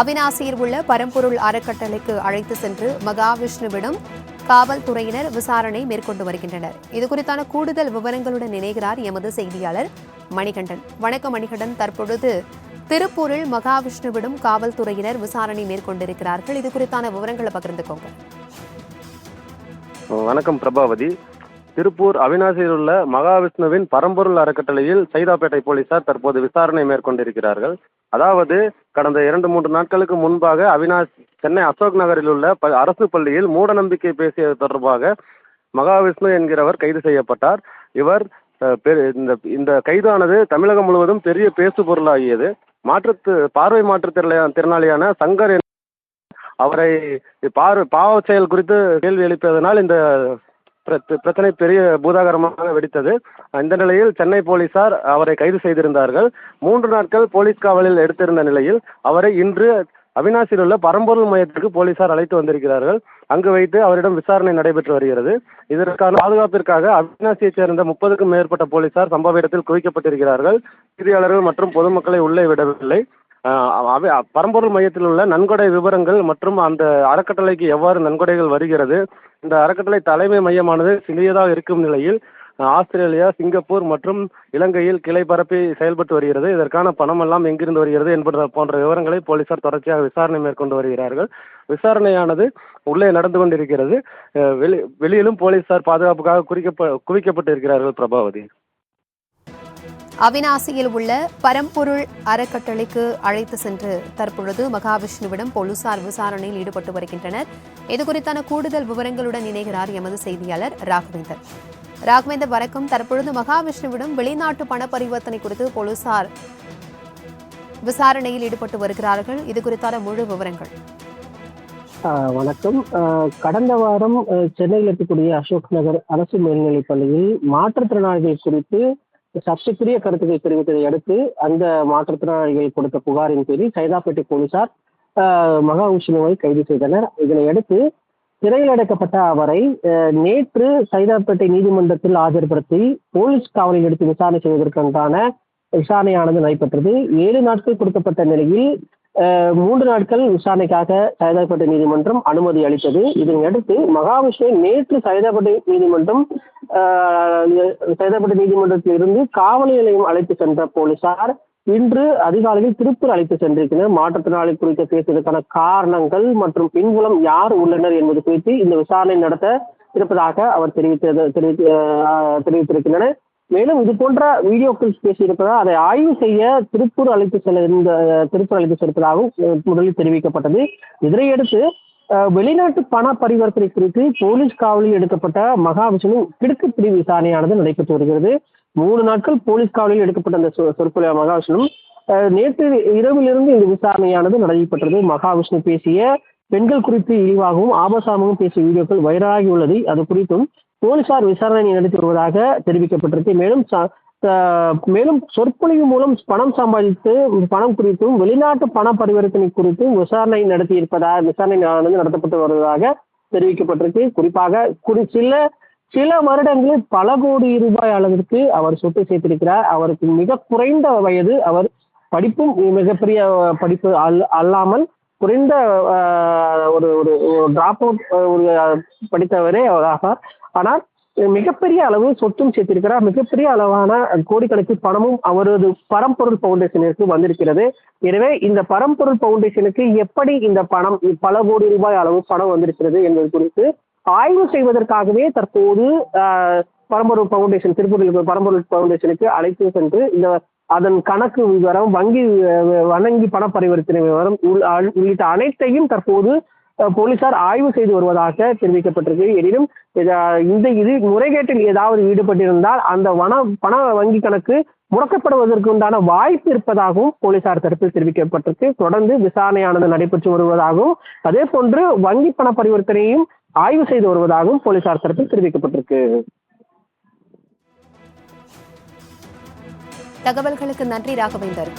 அவினாசியில் உள்ள பரம்பொருள் அறக்கட்டளைக்கு அழைத்து சென்று மகாவிஷ்ணுவிடம் காவல்துறையினர் விசாரணை மேற்கொண்டு வருகின்றனர். இது குறித்தான கூடுதல் விவரங்களுடன் இணைகிறார் எமது செய்தியாளர் மணிகண்டன். வணக்கம் மணிகண்டன். தற்பொழுது திருப்பூரில் மகாவிஷ்ணுவிடம் காவல்துறையினர் விசாரணை மேற்கொண்டிருக்கிறார்கள். இது குறித்தான விவரங்களை பகிர்ந்துக்கோங்க. வணக்கம் பிரபாவதி. திருப்பூர் அவினாசியில் உள்ள மகாவிஷ்ணுவின் பரம்பொருள் அறக்கட்டளையில் சைதாப்பேட்டை போலீசார் தற்போது விசாரணை மேற்கொண்டிருக்கிறார்கள். அதாவது கடந்த இரண்டு மூன்று நாட்களுக்கு முன்பாக அவினாஷ் சென்னை அசோக் நகரில் உள்ள ப அரசு பள்ளியில் மூடநம்பிக்கை பேசியது தொடர்பாக மகாவிஷ்ணு என்கிறவர் கைது செய்யப்பட்டார். இவர் பெரு- இந்த இந்த கைதானது தமிழகம் முழுவதும் பெரிய பேசு பொருளாகியது மாற்றுத்து பார்வை மாற்றுத்திறனாளியா திறனாளியான சங்கர் அவரை பார்வை பாவ செயல் குறித்து கேள்வி எழுப்பியதனால் இந்த பிர- பிரச்சனை பெரிய பூதாகரமாக வெடித்தது. இந்த நிலையில் சென்னை போலீசார் அவரை கைது செய்திருந்தார்கள். மூன்று நாட்கள் போலீஸ் காவலில் எடுத்திருந்த நிலையில் அவரை இன்று அவினாசியில் உள்ள பரம்பொருள் மையத்திற்கு போலீசார் அழைத்து வந்திருக்கிறார்கள். அங்கு வைத்து அவரிடம் விசாரணை நடைபெற்று வருகிறது. இதற்கான பாதுகாப்பிற்காக அவினாசியைச் சேர்ந்த முப்பதுக்கும் மேற்பட்ட போலீசார் சம்பவ இடத்தில் குவிக்கப்பட்டிருக்கிறார்கள். செய்தியாளர்கள் மற்றும் பொதுமக்களை உள்ளே விடவில்லை. அவை- பரம்பொருள் மையத்தில் உள்ள நன்கொடை விவரங்கள் மற்றும் அந்த அறக்கட்டளைக்கு எவ்வாறு நன்கொடைகள் வருகிறது? இந்த அறக்கட்டளை தலைமை மையமானது சிறியதாக இருக்கும் நிலையில் ஆஸ்திரேலியா சிங்கப்பூர் மற்றும் இலங்கையில் கிளை பரப்பி செயல்பட்டு வருகிறது. இதற்கான பணம் எல்லாம் எங்கிருந்து வருகிறது என்பது போன்ற விவரங்களை போலீசார் தொடர்ச்சியாக விசாரணை மேற்கொண்டு வருகிறார்கள். விசாரணையானது உள்ளே நடந்து கொண்டிருக்கிறது. வெளி வெளியிலும் போலீசார் பாதுகாப்புக்காக குறிக்கப்ப குவிக்கப்பட்டு இருக்கிறார்கள் பிரபாவதி. அவினாசியில் உள்ள பரம்பொருள் அறக்கட்டளைக்கு அழைத்து சென்று தற்பொழுது மகாவிஷ்ணுவிடம் போலீசார் விசாரணையில் ஈடுபட்டு வருகின்றனர். இது குறித்தான கூடுதல் விவரங்களுடன் இணைகிறார் எமது செய்தியாளர் ராகவேந்தர். ராகவேந்தர் வணக்கம். தற்பொழுது மகாவிஷ்ணுவிடம் வெளிநாட்டு பண பரிவர்த்தனை குறித்து போலீசார் விசாரணையில் ஈடுபட்டு வருகிறார்கள். இது குறித்தான முழு விவரங்கள். ஆஹ் வணக்கம். ஆஹ் கடந்த வாரம் சென்னையில் இருக்கக்கூடிய அசோக் நகர் அரசு மேல்நிலைப் பள்ளியில் மாற்றுத்திறனாளிகள் குறித்து சர்ச்சைக்குரிய கருத்துக்கள் தெரிவித்ததை அடுத்து அந்த மாற்றுத்திறனாளிகள் கொடுத்த புகாரின் பேரில் சைதாப்பேட்டை போலீசார் மகா மகாவிஷ்ணுவை கைது செய்தனர். இதனை அடுத்து சிறையில் அடைக்கப்பட்ட அவரை நேற்று சைதாப்பேட்டை நீதிமன்றத்தில் ஆஜர்படுத்தி போலீஸ் காவலில் எடுத்து விசாரணை செய்வதற்கான விசாரணையானது நடைபெற்றது. ஏழு நாட்கள் கொடுக்கப்பட்ட நிலையில் மூன்று நாட்கள் விசாரணைக்காக சைதாப்பேட்டை நீதிமன்றம் அனுமதி அளித்தது. இதனையடுத்து மகாவிஷ்ணு நேற்று சைதாப்பேட்டை நீதிமன்றம் அஹ், சைதாப்பேட்டை நீதிமன்றத்தில் இருந்து காவல் நிலையம் அழைத்து சென்ற போலீசார் இன்று அதிகாலையில் திருப்பூர் அழைத்து சென்றிருக்கிறார் மாற்றுத்திறனாளி குறித்து பேசுவதற்கான காரணங்கள் மற்றும் பின்புலம் யார் உள்ளனர் என்பது குறித்து இந்த விசாரணை நடத்த இருப்பதாக அவர் தெரிவித்தது தெரிவித்து தெரிவித்திருக்கின்றனர். மேலும் இது போன்ற வீடியோக்கள் பேசியிருப்பதால் அதை ஆய்வு செய்ய திருப்பூர் அழைத்து செல்ல இந்த திருப்பூர் அழைத்து செல்வதாகவும் முதலில் தெரிவிக்கப்பட்டது. இதனையடுத்து வெளிநாட்டு பண பரிவர்த்தனை குறித்து போலீஸ் காவலில் எடுக்கப்பட்ட மகாவிஷ்ணு கிடுக்கு பிரிவு விசாரணையானது நடைபெற்று வருகிறது. மூணு நாட்கள் போலீஸ் காவலில் எடுக்கப்பட்ட அந்த சொ- சொற்பொழிவு மகாவிஷ்ணு நேற்று இரவிலிருந்து இந்த விசாரணையானது நடைபெற்றது. மகாவிஷ்ணு பேசிய பெண்கள் குறித்து இழிவாகவும் ஆபாசமாகவும் பேசிய வீடியோக்கள் வைரலாகி உள்ளது. அது குறித்தும் போலீசார் விசாரணை நடத்தி வருவதாக தெரிவிக்கப்பட்டிருக்கு. மேலும் ச- மேலும் சொற்பொழிவு மூலம் பணம் சம்பாதித்து பணம் குறித்தும் வெளிநாட்டு பண பரிவர்த்தனை குறித்தும் விசாரணை நடத்தி இருப்பதாக விசாரணை நடத்தப்பட்டு வருவதாக தெரிவிக்கப்பட்டிருக்கு. குறிப்பாக குறி சில சில வருடங்களில் பல கோடி ரூபாய் அளவிற்கு அவர் சொத்து சேர்த்திருக்கிறார். அவருக்கு மிக குறைந்த வயது அவர் படிப்பும் மிகப்பெரிய படிப்பு அல் அல்லாமல் குறைந்த ஒரு ஒரு டிராப் அவுட் ஒரு படித்தவரே அவர் ஆனால் மிகப்பெரிய அளவு சொத்தும் சேர்த்திருக்கிறார். மிகப்பெரிய அளவான கோடிக்கணக்கில் பணமும் அவரது பரம்பொருள் பவுண்டேஷனிற்கு வந்திருக்கிறது. எனவே இந்த பரம்பொருள் பவுண்டேஷனுக்கு எப்படி இந்த பணம் பல கோடி ரூபாய் அளவு பணம் வந்திருக்கிறது என்பது குறித்து ஆய்வு செய்வதற்காகவே தற்போது பரம்பொருள் பவுண்டேஷன் திருப்பூரில் பரம்பொருள் பவுண்டேஷனுக்கு அழைத்து சென்று இந்த அதன் கணக்கு விவரம் வங்கி வணங்கி பண பரிவர்த்தனை விவரம் உள்ளிட்ட அனைத்தையும் தற்போது போலீசார் ஆய்வு செய்து வருவதாக தெரிவிக்கப்பட்டிருக்கு. எனினும் இந்த இது முறைகேட்டில் ஏதாவது ஈடுபட்டிருந்தால் அந்த வன பண வங்கி கணக்கு முடக்கப்படுவதற்கு உண்டான வாய்ப்பு இருப்பதாகவும் போலீசார் தரப்பில் தெரிவிக்கப்பட்டிருக்கு. தொடர்ந்து விசாரணையானது நடைபெற்று வருவதாகவும் அதே போன்று வங்கி பண பரிவர்த்தனையும் ஆய்வு செய்து வருவதாகவும் போலீசார் தரப்பில் தெரிவிக்கப்பட்டிருக்கு. தகவல்களுக்கு நன்றி ராகவேந்தர்.